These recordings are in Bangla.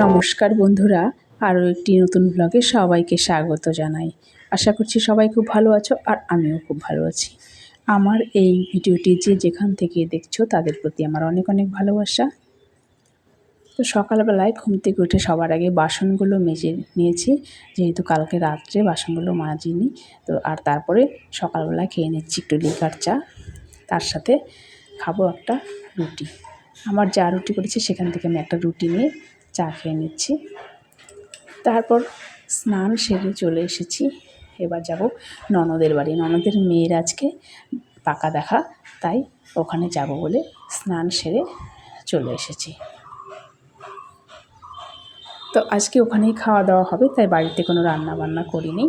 নমস্কার বন্ধুরা, আরও একটি নতুন ব্লগে সবাইকে স্বাগত জানাই। আশা করছি সবাই খুব ভালো আছো আর আমিও খুব ভালো আছি। আমার এই ভিডিওটি যে যেখান থেকে দেখছ, তাদের প্রতি আমার অনেক অনেক ভালোবাসা। তো সকালবেলায় ঘুম থেকে উঠে সবার আগে বাসনগুলো মেজে নিয়েছি, যেহেতু কালকে রাত্রে বাসনগুলো মাজিনি। তো আর তারপরে সকালবেলায় খেয়ে নিচ্ছি একটু লিকার চা, তার সাথে খাব একটা রুটি। আমার যা রুটি করেছে, সেখান থেকে আমি একটা রুটি নিয়ে চা খেয়ে নিচ্ছি। তারপর স্নান সেরে চলে এসেছি। এবার যাব ননদের বাড়ি। ননদের মেয়ের আজকে পাকা দেখা, তাই ওখানে যাব বলে স্নান সেরে চলে এসেছি। তো আজকে ওখানেই খাওয়া দাওয়া হবে, তাই বাড়িতে কোনো রান্না বান্না করিনি।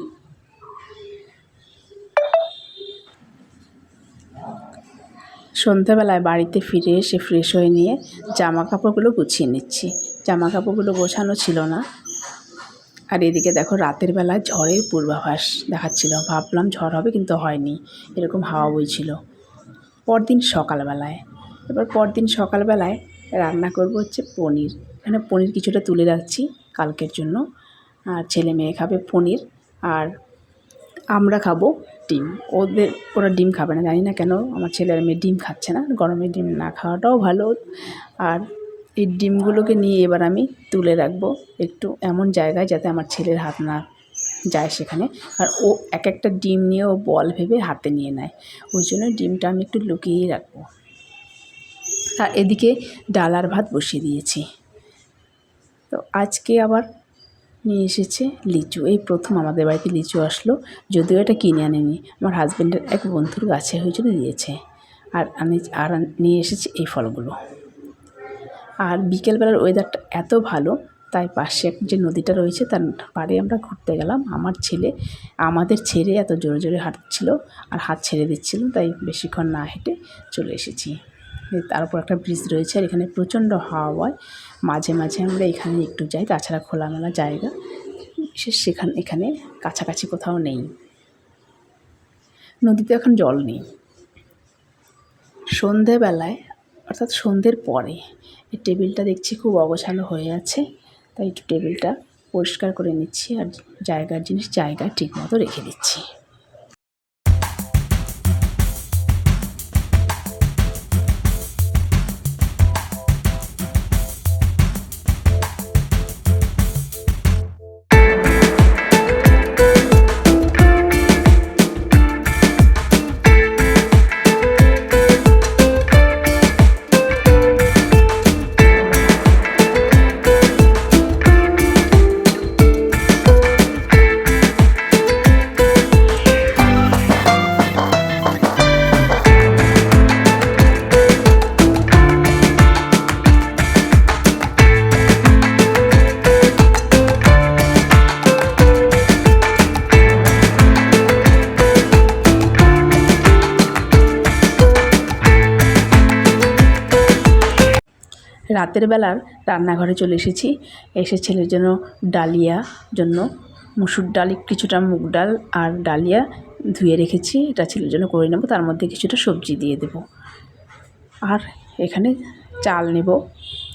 সন্ধ্যাবেলায় বাড়িতে ফিরে এসে ফ্রেশ হয়ে নিয়ে জামা কাপড়গুলো গুছিয়ে নিচ্ছি। জামা কাপড়গুলো গোছানো ছিল না। আর এদিকে দেখো রাতের বেলায় ঝড়ের পূর্বাভাস দেখাচ্ছিল। ভাবলাম ঝড় হবে কিন্তু হয়নি, এরকম হাওয়া বইছিল। পরদিন সকালবেলায়, এবার পরদিন সকালবেলায় রান্না করব হচ্ছে পনির। এখানে পনির কিছুটা তুলে রাখছি কালকের জন্য। আর ছেলে মেয়ে খাবে পনির আর আমরা খাব ডিম। ওদের, ওরা ডিম খাবে না, জানি না কেন, আমার ছেলে আর মেয়ে ডিম খাচ্ছে না, গরমে ডিম না খাওয়াটাও ভালো। আর এই ডিমগুলোকে নিয়ে এবার আমি তুলে রাখব একটু এমন জায়গায় যাতে আমার ছেলের হাত না যায় সেখানে। আর ও এক একটা ডিম নিয়ে ও বল ভেবে হাতে নিয়ে নেয়। ওই জন্য ডিমটা আমি একটু লুকিয়েই রাখব। আর এদিকে ডালার ভাত বসিয়ে দিয়েছি। তো আজকে আবার নিয়ে এসেছে লিচু। এই প্রথম আমাদের বাড়িতে লিচু আসলো। যদিও এটা কিনে আনেনি। আমার হাজব্যান্ডের এক বন্ধুর গাছে হয়েছিল দিয়েছে। আর আমি আর নিয়ে এসেছি এই ফলগুলো। আর বিকেলবেলার ওয়েদারটা এত ভালো, তাই পাশে যে নদীটা রয়েছে তার পাড়ে আমরা ঘুরতে গেলাম। আমার ছেলে, আমাদের ছেড়ে এত জোরে জোরে হাঁটছিল আর হাত ছেড়ে দিচ্ছিল, তাই বেশিক্ষণ না হেঁটে চলে এসেছি। তার উপর একটা ব্রিজ রয়েছে আর এখানে প্রচণ্ড হাওয়ায় মাঝে মাঝে আমরা এখানে একটু যাই, তাছাড়া খোলামেলা জায়গা, বিশেষ সেখানে, এখানে কাছাকাছি কোথাও নেই। নদীতে এখন জল নেই। সন্ধেবেলায় অর্থাৎ সন্ধ্যের পরে। এই টেবিলটা দেখছি খুব অগোছালো হয়ে আছে। তাই একটু টেবিলটা পরিষ্কার করে নিচ্ছি আর জায়গার জিনিস জায়গায় ঠিকমতো রেখে দিচ্ছি। রাতের বেলার রান্নাঘরে চলে এসেছি। এসে ছেলের জন্য ডালিয়া জন্য মুসুর ডাল, কিছুটা মুগ ডাল আর ডালিয়া ধুয়ে রেখেছি। এটা ছেলের জন্য করে নেব, তার মধ্যে কিছুটা সবজি দিয়ে দেব। আর এখানে চাল নেব।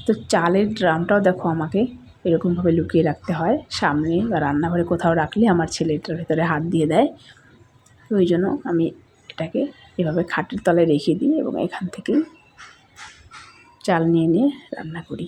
তো চালের ড্রামটাও দেখো আমাকে এরকমভাবে লুকিয়ে রাখতে হয়। সামনে বা রান্নাঘরে কোথাও রাখলে আমার ছেলে এটার ভেতরে হাত দিয়ে দেয়। ওই জন্য আমি এটাকে এভাবে খাটের তলায় রেখে দিই এবং এখান থেকেই চাল নিয়ে নিয়ে রান্না করি।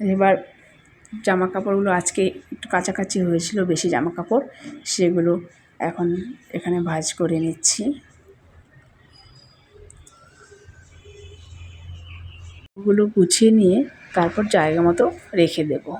এবার জামা কাপড়গুলো আজকে একটু কাছাকাছি হয়েছিল, বেশি জামা কাপড় সেগুলো এখন এখানে ভাজ করে নিচ্ছি। ওগুলো গুছিয়ে নিয়ে তারপর জায়গা মতো রেখে দেবো।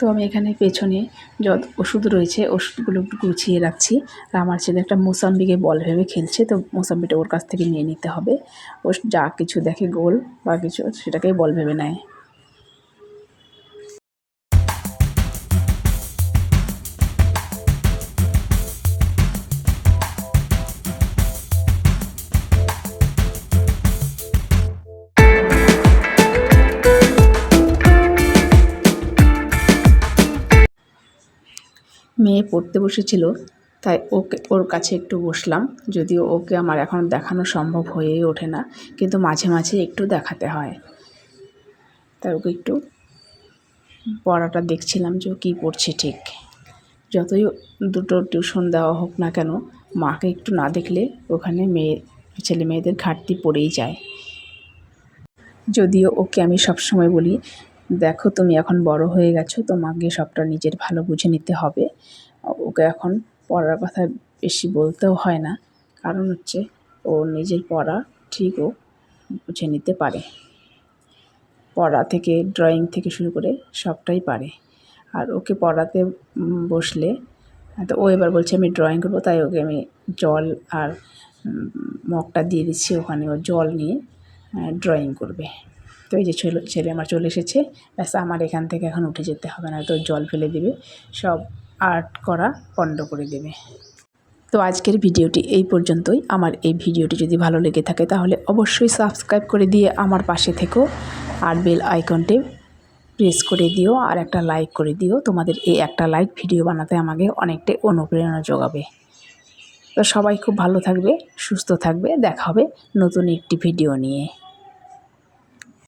তো আমি এখানে পেছনে যত ওষুধ রয়েছে, ওষুধগুলো গুছিয়ে রাখছি। আর আমার ছেলে একটা মোসাম্বিকে বল ভেবে খেলছে, তো মোসাম্বিটা ওর কাছ থেকে নিয়ে নিতে হবে। ও যা কিছু দেখে গোল, বা কিছু সেটাকেই বল ভেবে নেয়। মেয়ে পড়তে বসেছিল, তাই ওকে, ওর কাছে একটু বসলাম। যদিও ওকে আমার এখন দেখানো সম্ভব হয়েই ওঠে না, কিন্তু মাঝে মাঝে একটু দেখাতে হয়। তাই ওকে একটু পড়াটা দেখছিলাম যে কী পড়ছে ঠিক। যতই দুটো টিউশন দেওয়া হোক না কেন, মাকে একটু না দেখলে ওখানে মেয়ে, ছেলে মেয়েদের ঘাটতি পড়েই যায়। যদিও ওকে আমি সবসময় বলি দেখো তুমি এখন বড় হয়ে গেছো, তোমাকে সবটা নিজের ভালো বুঝে নিতে হবে। ওকে এখন পড়ার কথা বেশি বলতেও হয় না, কারণ হচ্ছে ও নিজের পড়া ঠিকও বুঝে নিতে পারে। পড়া থেকে, ড্রয়িং থেকে শুরু করে সবটাই পারে। আর ওকে পড়াতে বসলে, তো ও এবার বলছে আমি ড্রয়িং করব, তাই ওকে আমি জল আর মগটা দিয়ে দিচ্ছি ওখানে, ও জল নিয়ে ড্রয়িং করবে। তো এই যে ছেলে আমার চলে এসেছে। ব্যাস, আমার এখান থেকে এখন উঠে যেতে হবে, না তো জল ফেলে দেবে। সব আর্ট করা বন্ধ করে দেবে। তো আজকের ভিডিওটি এই পর্যন্তই। আমার এই ভিডিওটি যদি ভালো লেগে থাকে, তাহলে অবশ্যই সাবস্ক্রাইব করে দিয়ে আমার পাশে থেকো। আর বেল আইকনটি প্রেস করে দিও, আর একটা লাইক করে দিও। তোমাদের এই একটা লাইক ভিডিও বানাতে আমাকে অনেকটাই অনুপ্রেরণা যোগাবে। তো সবাই খুব ভালো থাকবে, সুস্থ থাকবে। দেখা হবে নতুন একটি ভিডিও নিয়ে।